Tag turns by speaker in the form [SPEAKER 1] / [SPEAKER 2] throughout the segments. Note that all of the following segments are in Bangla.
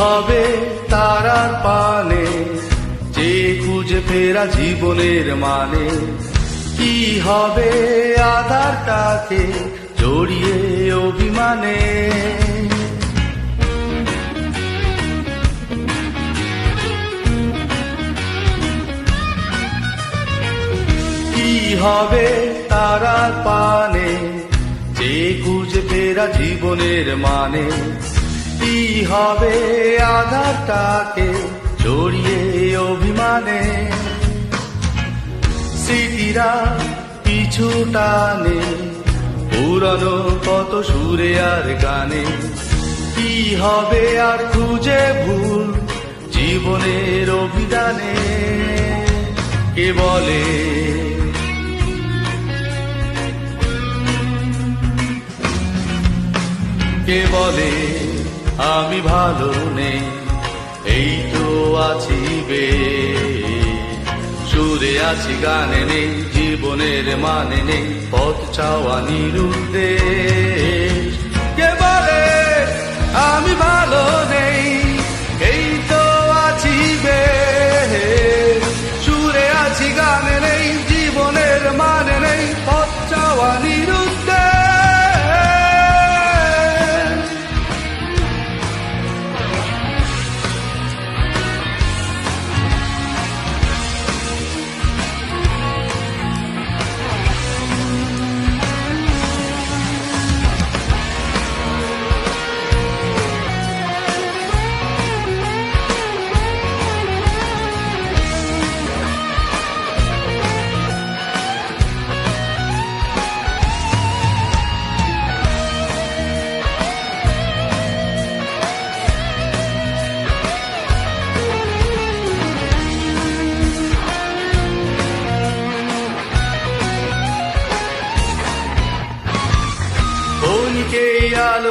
[SPEAKER 1] হবে তারার পানে, যে খুঁজে ফেরা জীবনের মানে। কি হবে আধার আধারটাকে জড়িয়ে অভিমানে? কি হবে তারার পানে, যে খুঁজে ফেরা জীবনের মানে? কি হবে আধারটাকে জড়িয়ে অভিমানে? স্মৃতিরা পিছু টানে পুরনো কত সুরে আর গানে। কি হবে আর খুঁজে ভুল জীবনের অভিধানে? কে বলে? কে বলে? আমি ভালো নেই এই তো আছি বে। সুরে আছি, গানে নেই, জীবনের মানে নেই, পথ চাওয়া নিরুদ্দেশ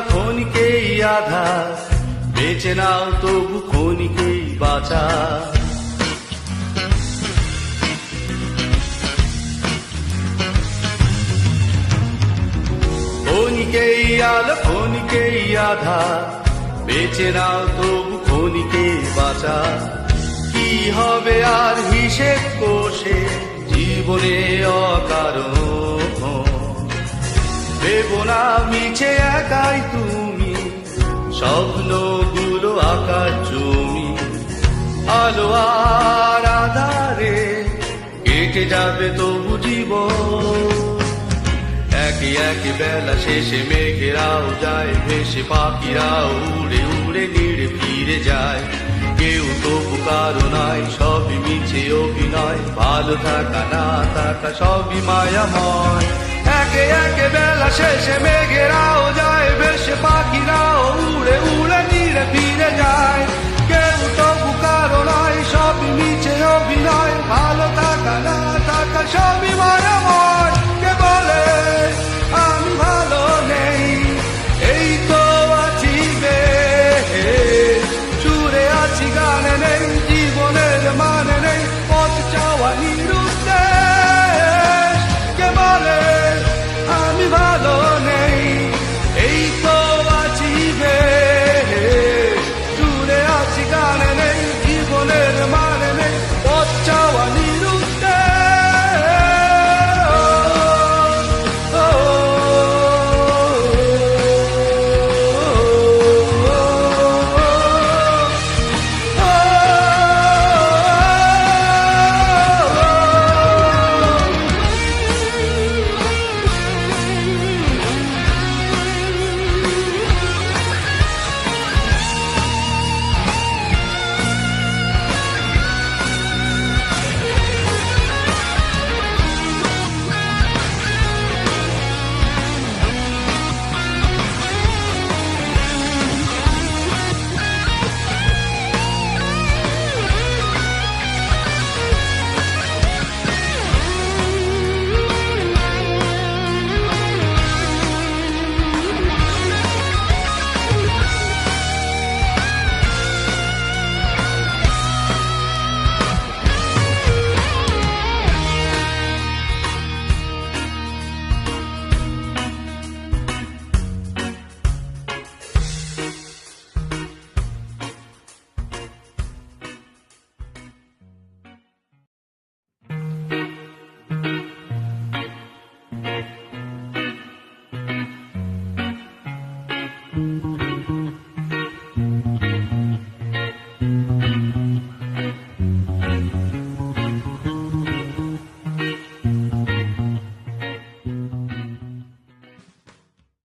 [SPEAKER 1] ক্ষণিকেই আধার বেঁচে নাও তবু ক্ষণিকেই বাঁচা। ক্ষণিকেই আলো ক্ষণিকেই আধার বেঁচে নাও তবু ক্ষণিকেই বাঁচা। কি হবে আর হিসেব কোষে, জীবনে না মিছে একাই তুমি, স্বপ্নগুলো আকার জমি। আলো আর আধারে কেটে যাবে তবু জীবন। একে একে বেলা শেষে মেঘেরাও যায়, ভেসে পাখিরাও উড়ে উড়ে নিড়ে ফিরে যায়। কেউ তবু কারও নাই, সবই মিছে অভিনয়। ভালো থাকা, না থাকা, সবই মায়াময়। একে একে শেষে মেঘেরাও যায় ভেসে পাখিরাও উড়ে উড়ে নিড়ে ফিরে যায়। কেউ তবু কারও নাই, সবই মিছে অভিনয়, ভালো থাকা না থাকা সবই মায়াময়